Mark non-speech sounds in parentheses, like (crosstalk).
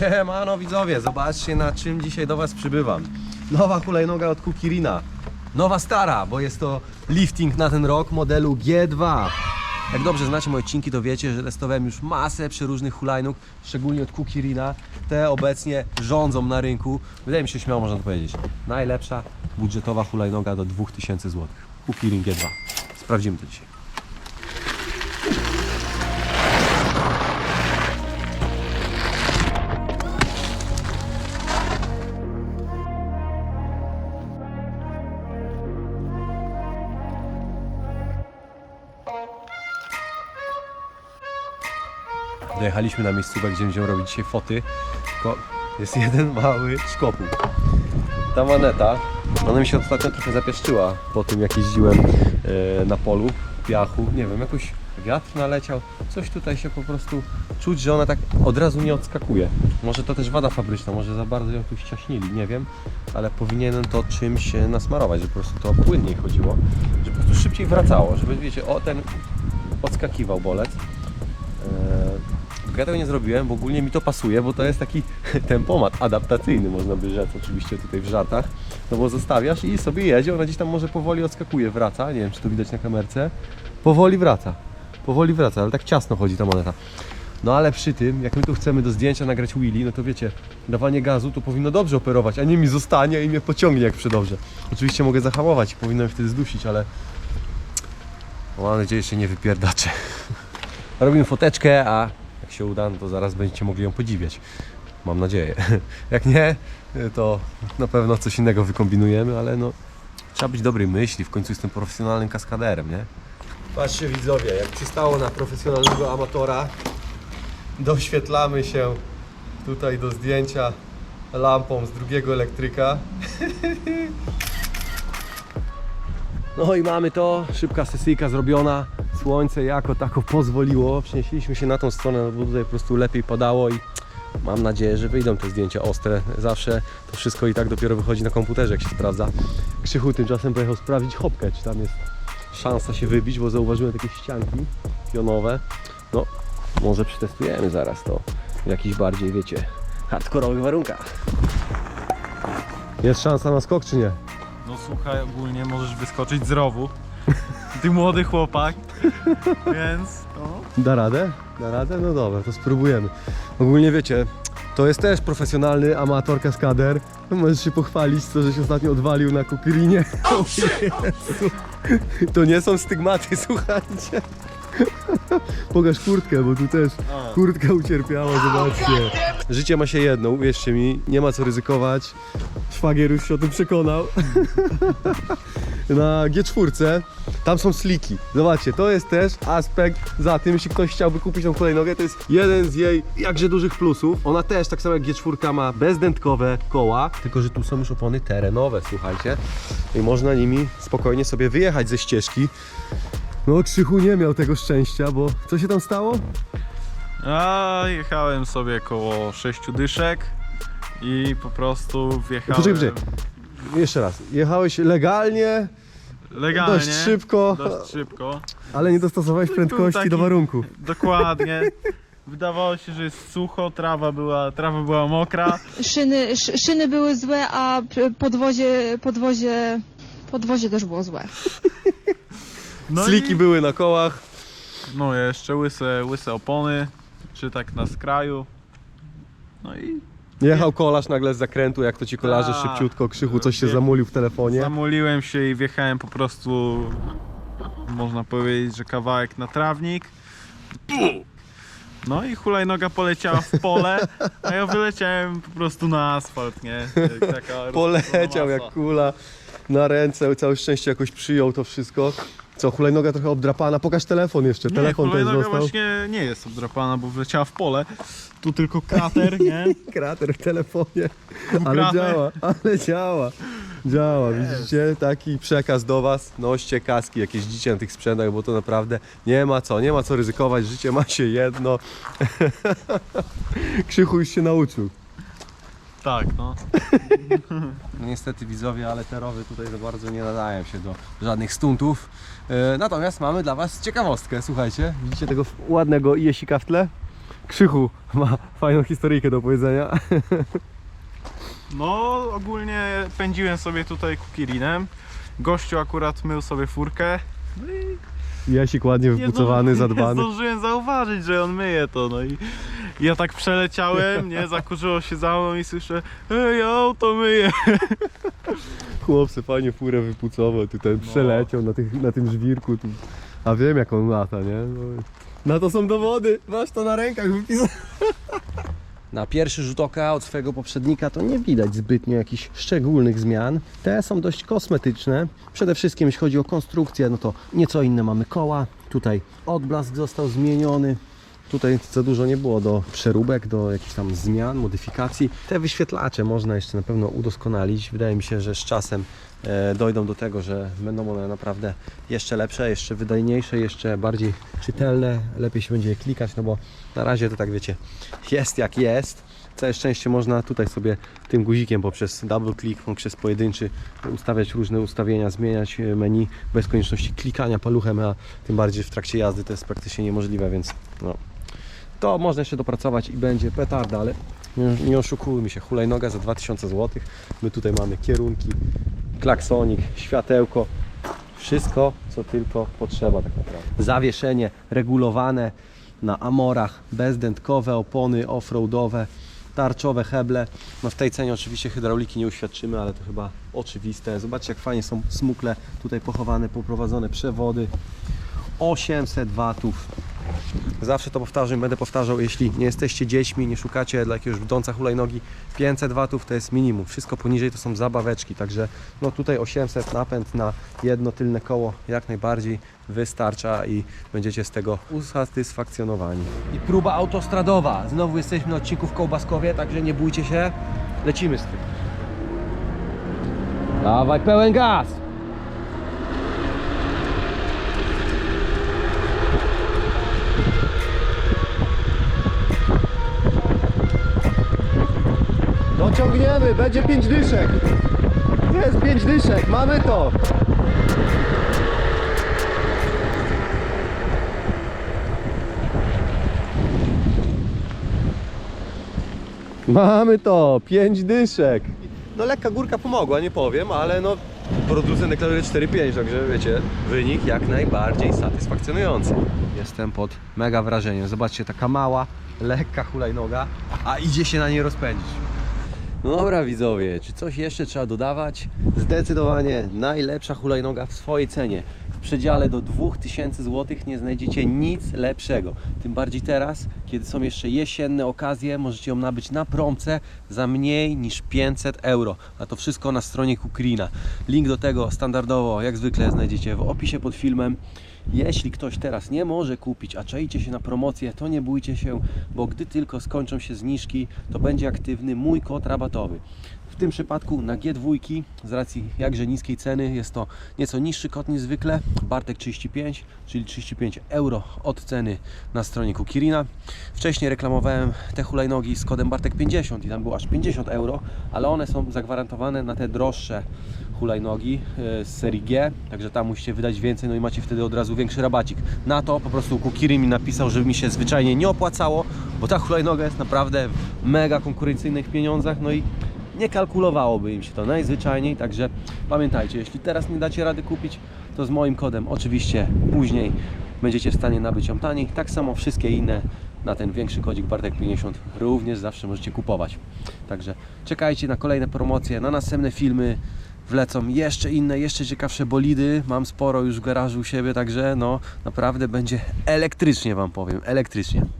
Siemano widzowie, zobaczcie na czym dzisiaj do Was przybywam. Nowa hulajnoga od Kukirina. Nowa stara, bo jest to lifting na ten rok modelu G2. Jak dobrze znacie moje odcinki, to wiecie, że testowałem już masę przeróżnych hulajnóg, szczególnie od Kukirina. Te obecnie rządzą na rynku. Wydaje mi się, śmiało można to powiedzieć. Najlepsza budżetowa hulajnoga do 2000 zł. Kukirin G2. Sprawdzimy to dzisiaj. Dojechaliśmy na miejscówkę, gdzie będziemy robić dzisiaj foty. Tylko jest jeden mały szkopuł. Ta maneta, ona mi się ostatnio trochę zapieszczyła po tym jak jeździłem e, na polu, piachu. Nie wiem, jakoś wiatr naleciał. Coś tutaj się po prostu czuć, że ona tak od razu nie odskakuje. Może to też wada fabryczna, może za bardzo ją tu ściaśnili, nie wiem. Ale powinienem to czymś nasmarować, żeby po prostu to płynniej chodziło. Żeby po prostu szybciej wracało, żeby wiecie, o ten odskakiwał bolec. Ja tego nie zrobiłem, bo ogólnie mi to pasuje, bo to jest taki (laughs) tempomat adaptacyjny, można by rzec, oczywiście tutaj w żartach. No bo zostawiasz i sobie jedzie, ona gdzieś tam może powoli odskakuje, wraca, nie wiem czy to widać na kamerce. Powoli wraca, powoli wraca, ale tak ciasno chodzi ta moneta. No ale przy tym, jak my tu chcemy do zdjęcia nagrać Willy, no to wiecie, dawanie gazu to powinno dobrze operować, a nie mi zostanie i mnie pociągnie jak przy dobrze. Oczywiście mogę zahamować mnie wtedy zdusić, ale mam nadzieję, że się nie wypierdaczę. (laughs) Robimy foteczkę, a jak się uda, no to zaraz będziecie mogli ją podziwiać. Mam nadzieję. (laughs) Jak nie, to na pewno coś innego wykombinujemy, ale no trzeba być dobrej myśli, w końcu jestem profesjonalnym kaskaderem, nie? Patrzcie widzowie, jak przystało na profesjonalnego amatora, doświetlamy się tutaj do zdjęcia lampą z drugiego elektryka. (laughs) No i mamy to, szybka sesyjka zrobiona, słońce jako tako pozwoliło, przenieśliśmy się na tą stronę, no bo tutaj po prostu lepiej padało i mam nadzieję, że wyjdą te zdjęcia ostre. Zawsze to wszystko i tak dopiero wychodzi na komputerze, jak się sprawdza. Krzychu tymczasem pojechał sprawdzić hopkę, czy tam jest szansa się wybić, bo zauważyłem takie ścianki pionowe. No, może przetestujemy zaraz to w jakichś bardziej, wiecie, hardkorowych warunkach. Jest szansa na skok, czy nie? No słuchaj, ogólnie możesz wyskoczyć z rowu. (laughs) Ty młody chłopak, więc no. Da radę? Da radę? No dobra, to spróbujemy. Ogólnie wiecie, to jest też profesjonalny amator kaskader. Możesz się pochwalić, co żeś ostatnio odwalił na kukrynie. O Jezu. To nie są stygmaty, słuchajcie. Pokaż kurtkę, bo tu też kurtka ucierpiała, zobaczcie. Życie ma się jedno, uwierzcie mi, nie ma co ryzykować. Szwagier już się o tym przekonał. (laughs) Na G4 tam są sliki. Zobaczcie, to jest też aspekt za tym, jeśli ktoś chciałby kupić tą hulajnogę, to jest jeden z jej jakże dużych plusów. Ona też, tak samo jak G4 ma bezdętkowe koła, tylko że tu są już opony terenowe, słuchajcie. I można nimi spokojnie sobie wyjechać ze ścieżki. No Krzychu nie miał tego szczęścia, bo co się tam stało? A jechałem sobie koło sześciu dyszek i po prostu wjechałem Poczekaj, poczekaj. Jeszcze raz. Jechałeś legalnie, legalnie, dość szybko, dość szybko. ale nie dostosowałeś prędkości taki- do warunków. Dokładnie. (laughs) Wydawało się, że jest sucho, trawa była, trawa była mokra. Szyny, sz, szyny były złe, a podwozie, podwozie, podwozie też było złe. (laughs) No Sliki i, były na kołach. No jeszcze łyse, łyse opony, czy tak na skraju. No i Jechał kolarz nagle z zakrętu, jak to ci kolarze Tak. szybciutko, Krzychu coś się zamulił w telefonie. Zamuliłem się i wjechałem po prostu, można powiedzieć, że kawałek na trawnik. No i hulajnoga poleciała w pole, a ja wyleciałem po prostu na asfalt, nie? Jak taka Poleciał masa. jak kula na ręce, całe szczęście jakoś przyjął to wszystko. Co, hulajnoga trochę obdrapana, pokaż telefon jeszcze, Nie, telefon hulajnoga został. właśnie nie jest obdrapana, bo wleciała w pole. Tu tylko krater, nie? (laughs) Krater w telefonie, ale działa, ale działa. Działa, widzicie? Taki przekaz do Was. Noście kaski, jak jeździcie na tych sprzętach, bo to naprawdę nie ma co, nie ma co ryzykować. Życie ma się jedno. (laughs) Krzychu już się nauczył. Tak, no. No niestety widzowie, ale te rowy tutaj za bardzo nie nadają się do żadnych stuntów. E, natomiast mamy dla Was ciekawostkę, słuchajcie. Widzicie tego ładnego jesika w tle? Krzychu ma fajną historyjkę do powiedzenia. No, ogólnie pędziłem sobie tutaj kukirinem. Gościu akurat mył sobie furkę. Jasik ładnie wypucowany, Nie zadbany. zdążyłem zauważyć, że on myje to, no i ja tak przeleciałem, nie, zakurzyło się za mną i słyszę Ej, auto myje. (laughs) Chłopcy fajnie furę wypucował, tutaj przeleciał na, tych, na tym żwirku. Tu. A wiem jak on lata, nie? No. Na to są dowody, masz to na rękach wypisane. (laughs) Na pierwszy rzut oka od swojego poprzednika to nie widać zbytnio jakichś szczególnych zmian. Te są dość kosmetyczne. Przede wszystkim jeśli chodzi o konstrukcję, no to nieco inne mamy koła. Tutaj odblask został zmieniony. Tutaj za dużo nie było do przeróbek, do jakichś tam zmian, modyfikacji. Te wyświetlacze można jeszcze na pewno udoskonalić. Wydaje mi się, że z czasem e, dojdą do tego, że będą one naprawdę jeszcze lepsze, jeszcze wydajniejsze, jeszcze bardziej czytelne. Lepiej się będzie je klikać, no bo na razie to tak wiecie, jest jak jest. Całe szczęście można tutaj sobie tym guzikiem poprzez double click, poprzez pojedynczy ustawiać różne ustawienia, zmieniać e, menu bez konieczności klikania paluchem, a tym bardziej w trakcie jazdy to jest praktycznie niemożliwe, więc no, to można jeszcze dopracować i będzie petarda, ale nie, nie oszukujmy się, hulajnoga za 2000 zł. My tutaj mamy kierunki, klaksonik, światełko, wszystko co tylko potrzeba tak naprawdę. Zawieszenie regulowane na amorach, bezdętkowe opony offroadowe, tarczowe heble. No w tej cenie oczywiście hydrauliki nie uświadczymy, ale to chyba oczywiste. Zobaczcie jak fajnie są smukle tutaj pochowane, poprowadzone przewody. 800 watów Zawsze to powtarzam będę powtarzał, jeśli nie jesteście dziećmi, nie szukacie dla jakiegoś brzdąca hulajnogi, 500 watów to jest minimum. Wszystko poniżej to są zabaweczki, także no tutaj 800 napęd na jedno tylne koło jak najbardziej wystarcza i będziecie z tego usatysfakcjonowani. I próba autostradowa. Znowu jesteśmy na odcinku w Kołbaskowie, także nie bójcie się. Lecimy z tym. Dawaj pełen gaz! Dociągniemy, będzie 5 dyszek. Jest 5 dyszek, mamy to. Mamy to, 5 dyszek. No lekka górka pomogła, nie powiem, ale no producent deklaruje 4,5, także wiecie, wynik jak najbardziej satysfakcjonujący. Jestem pod mega wrażeniem. Zobaczcie, taka mała, lekka hulajnoga, a idzie się na niej rozpędzić. No dobra widzowie, czy coś jeszcze trzeba dodawać? Zdecydowanie najlepsza hulajnoga w swojej cenie. W przedziale do 2000 zł nie znajdziecie nic lepszego. Tym bardziej teraz, kiedy są jeszcze jesienne okazje, możecie ją nabyć na promce za mniej niż 500 euro. A to wszystko na stronie Kukrina. Link do tego standardowo, jak zwykle, znajdziecie w opisie pod filmem. Jeśli ktoś teraz nie może kupić, a czaicie się na promocję, to nie bójcie się, bo gdy tylko skończą się zniżki, to będzie aktywny mój kod rabatowy. W tym przypadku na G2 z racji jakże niskiej ceny jest to nieco niższy kod niż zwykle, Bartek 35, czyli 35 euro od ceny na stronie Kukirina. Wcześniej reklamowałem te hulajnogi z kodem Bartek 50 i tam było aż 50 euro, ale one są zagwarantowane na te droższe hulajnogi e, z serii G, także tam musicie wydać więcej, no i macie wtedy od razu większy rabacik. Na to po prostu Kukiri mi napisał, że mi się zwyczajnie nie opłacało, bo ta hulajnoga jest naprawdę w mega konkurencyjnych pieniądzach, no i nie kalkulowałoby im się to najzwyczajniej, także pamiętajcie, jeśli teraz nie dacie rady kupić, to z moim kodem oczywiście później będziecie w stanie nabyć ją taniej. Tak samo wszystkie inne na ten większy kodzik Bartek 50 również zawsze możecie kupować. Także czekajcie na kolejne promocje, na następne filmy. Wlecą jeszcze inne, jeszcze ciekawsze bolidy. Mam sporo już w garażu u siebie, także no naprawdę będzie elektrycznie Wam powiem, elektrycznie.